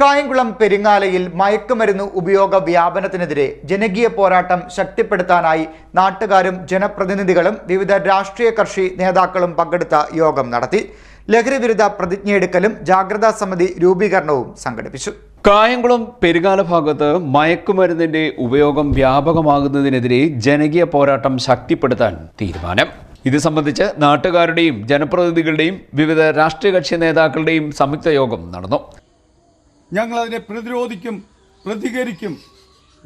കായംകുളം പെരിങ്ങാലയിൽ മയക്കുമരുന്ന് ഉപയോഗ വ്യാപനത്തിനെതിരെ ജനകീയ പോരാട്ടം ശക്തിപ്പെടുത്താനായി നാട്ടുകാരും ജനപ്രതിനിധികളും വിവിധ രാഷ്ട്രീയ കക്ഷി നേതാക്കളും പങ്കെടുത്ത യോഗം നടത്തി. ലഹരിവിരുദ്ധ പ്രതിജ്ഞയെടുക്കലും ജാഗ്രതാ സമിതി രൂപീകരണവും സംഘടിപ്പിച്ചു. കായംകുളം പെരുകാല ഭാഗത്ത് മയക്കുമരുന്നിന്റെ ഉപയോഗം വ്യാപകമാകുന്നതിനെതിരെ ജനകീയ പോരാട്ടം ശക്തിപ്പെടുത്താൻ തീരുമാനം. ഇത് സംബന്ധിച്ച് നാട്ടുകാരുടെയും ജനപ്രതിനിധികളുടെയും വിവിധ രാഷ്ട്രീയ കക്ഷി നേതാക്കളുടെയും സംയുക്ത യോഗം നടന്നു. ഞങ്ങളതിനെ പ്രതിരോധിക്കും പ്രതികരിക്കും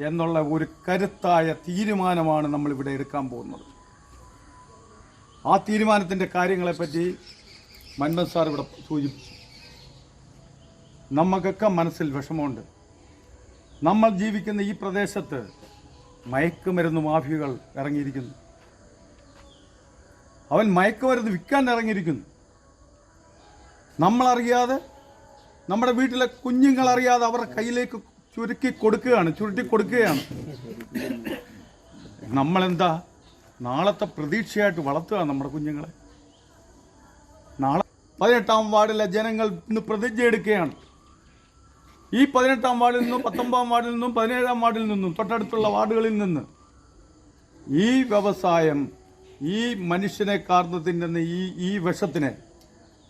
എന്നുള്ള ഒരു കരുത്തായ തീരുമാനമാണ് നമ്മളിവിടെ എടുക്കാൻ പോകുന്നത്. ആ തീരുമാനത്തിന്റെ കാര്യങ്ങളെപ്പറ്റി മന്മൻ സാർ ഇവിടെ സൂചിപ്പിച്ചു. നമുക്കൊക്കെ മനസ്സിൽ വിഷമമുണ്ട്. നമ്മൾ ജീവിക്കുന്ന ഈ പ്രദേശത്ത് മയക്കുമരുന്ന് മാഫിയകൾ ഇറങ്ങിയിരിക്കുന്നു. അവൻ മയക്കുമരുന്ന് വിൽക്കാൻ ഇറങ്ങിയിരിക്കുന്നു. നമ്മളറിയാതെ നമ്മുടെ വീട്ടിലെ കുഞ്ഞുങ്ങൾ അറിയാതെ അവരുടെ കയ്യിലേക്ക് ചുരുക്കി കൊടുക്കുകയാണ് ചുരുട്ടി കൊടുക്കുകയാണ്. നമ്മളെന്താ നാളത്തെ പ്രതീക്ഷയായിട്ട് വളർത്തുക നമ്മുടെ കുഞ്ഞുങ്ങളെ? നാളെ പതിനെട്ടാം വാർഡിലെ ജനങ്ങൾ ഇന്ന് പ്രതിജ്ഞ എടുക്കുകയാണ്. ഈ പതിനെട്ടാം വാർഡിൽ നിന്നും പത്തൊമ്പതാം വാർഡിൽ നിന്നും പതിനേഴാം വാർഡിൽ നിന്നും തൊട്ടടുത്തുള്ള വാർഡുകളിൽ നിന്ന് ഈ വ്യവസായം ഈ മനുഷ്യനെ കാർന്നു തിന്നുന്ന ഈ ഈ വിഷത്തിനെ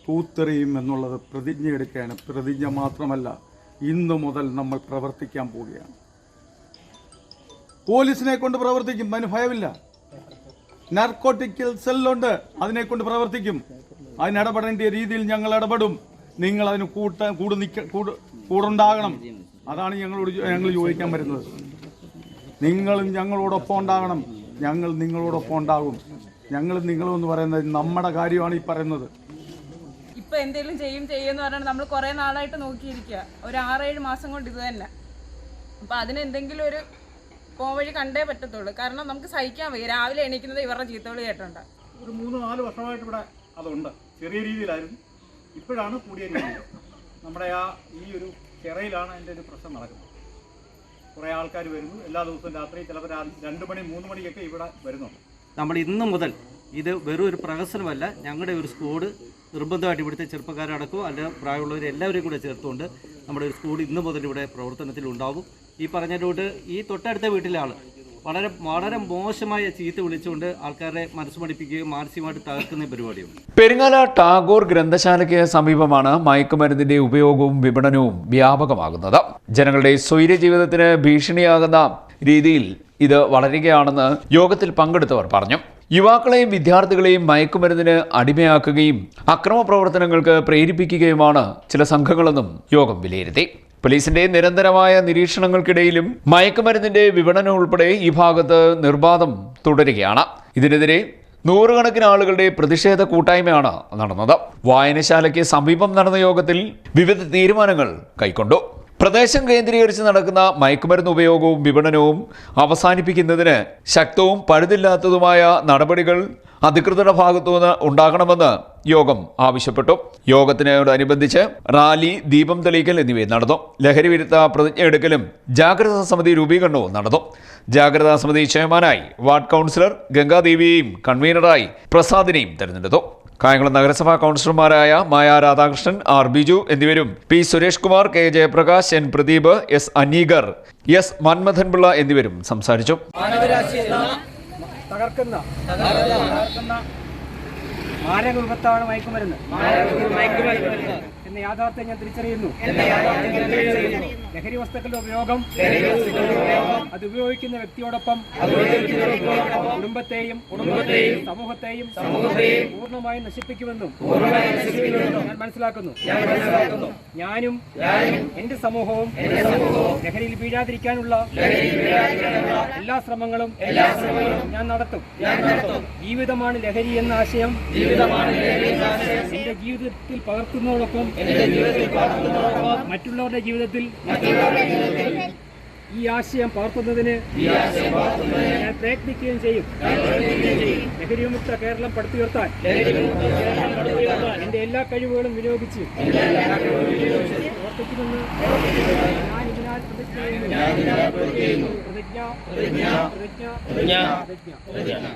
തൂത്തെറിയും എന്നുള്ളത് പ്രതിജ്ഞ എടുക്കുകയാണ്. പ്രതിജ്ഞ മാത്രമല്ല ഇന്നു മുതൽ നമ്മൾ പ്രവർത്തിക്കാൻ പോവുകയാണ്. പോലീസിനെ കൊണ്ട് പ്രവർത്തിക്കും അതിന് ഭയമില്ല. നാർക്കോട്ടിക്കൽ സെല്ലുണ്ട് അതിനെ കൊണ്ട് പ്രവർത്തിക്കും. അതിന് ഇടപെടേണ്ട രീതിയിൽ ഞങ്ങൾ ഇടപെടും. നിങ്ങൾ അതിന് കൂട്ട കൂട് നിക്ക കൂട് കൂടുണ്ടാകണം. അതാണ് ഞങ്ങളോട് ഞങ്ങൾ ചോദിക്കാൻ വരുന്നത്. നിങ്ങളും ഞങ്ങളോടൊപ്പം ഉണ്ടാകണം. ഞങ്ങൾ നിങ്ങളോടൊപ്പം ഉണ്ടാകും. ഞങ്ങൾ നിങ്ങളും എന്ന് പറയുന്നത് നമ്മുടെ കാര്യമാണ് ഈ പറയുന്നത്. ഇപ്പൊ എന്തെങ്കിലും ചെയ്യും ചെയ്യുമെന്ന് പറഞ്ഞാൽ നമ്മൾ കുറെ നാളായിട്ട് നോക്കിയിരിക്കുക ഒരു ആറേഴ് മാസം കൊണ്ട് ഇത് തന്നെ. അപ്പൊ അതിന് എന്തെങ്കിലും ഒരു പോവഴി കണ്ടേ പറ്റത്തുള്ളൂ. കാരണം നമുക്ക് സഹിക്കാൻ വയ്യ. രാവിലെ എണീക്കുന്നത് ഇവരുടെ ചീത്തവിളി കേട്ടുണ്ട് ഒരു മൂന്ന് നാല് വർഷമായിട്ട് ഇവിടെ അതുണ്ട്. ചെറിയ രീതിയിലായിരുന്നു. ഇപ്പോഴാണ് കൂടിയ രീതിയിൽ നമ്മുടെ ആ ഈ ഒരു ചിറയിലാണ് അതിന്റെ ഒരു പ്രശ്നം നടക്കുന്നത്. കുറേ ആൾക്കാർ വരുന്നു. എല്ലാ ദിവസവും രാത്രി ചിലപ്പോൾ രണ്ട് മണി മൂന്ന് മണിയൊക്കെ ഇവിടെ വരുന്നുണ്ട്. നമ്മൾ ഇന്നു മുതൽ ഇത് വെറും ഒരു പ്രഹസനമല്ല. ഞങ്ങളുടെ ഒരു സ്ക്വാഡ് നിർബന്ധമായിട്ട് ഇവിടുത്തെ ചെറുപ്പക്കാരടക്കം അല്ല പ്രായമുള്ളവർ എല്ലാവരെയും കൂടെ ചേർത്തുകൊണ്ട് നമ്മുടെ ഒരു സ്കൂൾ ഇന്നു മുതൽ ഇവിടെ പ്രവർത്തനത്തിൽ ഉണ്ടാവും. ഈ പറഞ്ഞതിലോട്ട് ഈ തൊട്ടടുത്ത വീട്ടിലെ ആൾ വളരെ വളരെ മോശമായ ചീത്ത വിളിച്ചുകൊണ്ട് ആൾക്കാരെ മനസ്സ് പഠിപ്പിക്കുകയും മാനസികമായിട്ട് തകർക്കുന്ന പരിപാടിയുണ്ട് പെരിങ്ങാല ടാഗോർ ഗ്രന്ഥശാലയ്ക്ക് സമീപമാണ് മയക്കുമരുന്നിന്റെ ഉപയോഗവും വിപണനവും വ്യാപകമാകുന്നത്. ജനങ്ങളുടെ സ്വൈര്യ ജീവിതത്തിന് ഭീഷണിയാകുന്ന രീതിയിൽ ഇത് വളരുകയാണെന്ന് യോഗത്തിൽ പങ്കെടുത്തവർ പറഞ്ഞു. യുവാക്കളെയും വിദ്യാർത്ഥികളെയും മയക്കുമരുന്നിന് അടിമയാക്കുകയും അക്രമ പ്രവർത്തനങ്ങൾക്ക് പ്രേരിപ്പിക്കുകയുമാണ് ചില സംഘങ്ങളെന്നും യോഗം വിലയിരുത്തി. പോലീസിന്റെ നിരന്തരമായ നിരീക്ഷണങ്ങൾക്കിടയിലും മയക്കുമരുന്നിന്റെ വിപണനം ഉൾപ്പെടെ ഈ ഭാഗത്ത് നിർബാധം തുടരുകയാണ്. ഇതിനെതിരെ നൂറുകണക്കിന് ആളുകളുടെ പ്രതിഷേധ കൂട്ടായ്മയാണ് നടന്നത്. വായനശാലയ്ക്ക് സമീപം നടന്ന യോഗത്തിൽ വിവിധ തീരുമാനങ്ങൾ കൈക്കൊണ്ടു. പ്രദേശം കേന്ദ്രീകരിച്ച് നടക്കുന്ന മയക്കുമരുന്ന് ഉപയോഗവും വിപണനവും അവസാനിപ്പിക്കുന്നതിന് ശക്തവും പഴുതില്ലാത്തതുമായ നടപടികൾ അധികൃതരുടെ ഭാഗത്തുനിന്ന് ഉണ്ടാകണമെന്ന് യോഗം ആവശ്യപ്പെട്ടു. യോഗത്തിനോടനുബന്ധിച്ച് റാലി ദീപം തെളിയിക്കൽ എന്നിവ നടന്നു. ലഹരി വിരുദ്ധ പ്രതിജ്ഞ എടുക്കലും ജാഗ്രതാ സമിതി രൂപീകരണവും നടന്നു. ജാഗ്രതാ സമിതി ചെയർമാനായി വാർഡ് കൗൺസിലർ ഗംഗാദേവിയെയും കൺവീനറായി പ്രസാദിനെയും തെരഞ്ഞെടുത്തു. കായംകുളം നഗരസഭാ കൗൺസിലർമാരായ മായ രാധാകൃഷ്ണൻ ആർ ബിജു എന്നിവരും P Suresh Kumar K Jayaprakash N Pradeep S Aneegar S Manmathan Pillai എന്നിവരും സംസാരിച്ചു. തകർക്കുന്ന തകർക്കുന്ന മാരക വിപത്താണ് മയക്കുമരുന്ന്. എന്ന യാഥാർത്ഥ്യം ഞാൻ തിരിച്ചറിയുന്നു. ലഹരി വസ്തുക്കളുടെ ഉപയോഗം അത് ഉപയോഗിക്കുന്ന വ്യക്തിയോടൊപ്പം കുടുംബത്തെയും സമൂഹത്തെയും പൂർണമായി നശിപ്പിക്കുമെന്നും ഞാൻ മനസ്സിലാക്കുന്നു. ഞാനും എന്റെ സമൂഹവും ലഹരിയിൽ വീഴാതിരിക്കാനുള്ള എല്ലാ ശ്രമങ്ങളും ഞാൻ നടത്തും. ജീവിതമാണ് ലഹരി എന്ന ആശയം. എന്റെ ജീവിതത്തിൽ പകർത്തുന്നതോടൊപ്പം മറ്റുള്ളവരുടെ ജീവിതത്തിൽ ഈ ആശയം പകർത്തുന്നതിന് ഞാൻ പ്രയത്നിക്കുകയും ചെയ്യും. ലഹരിമുക്ത കേരളം പടുത്തുയർത്താൻ എന്റെ എല്ലാ കഴിവുകളും വിനിയോഗിച്ച് പ്രവർത്തിക്കുമെന്ന് ഞാൻ ഇതിനാൽ പ്രതിജ്ഞ ചെയ്യുന്നു. പ്രതിജ്ഞ പ്രതിജ്ഞ പ്രതിജ്ഞ. പ്രതിജ്ഞ.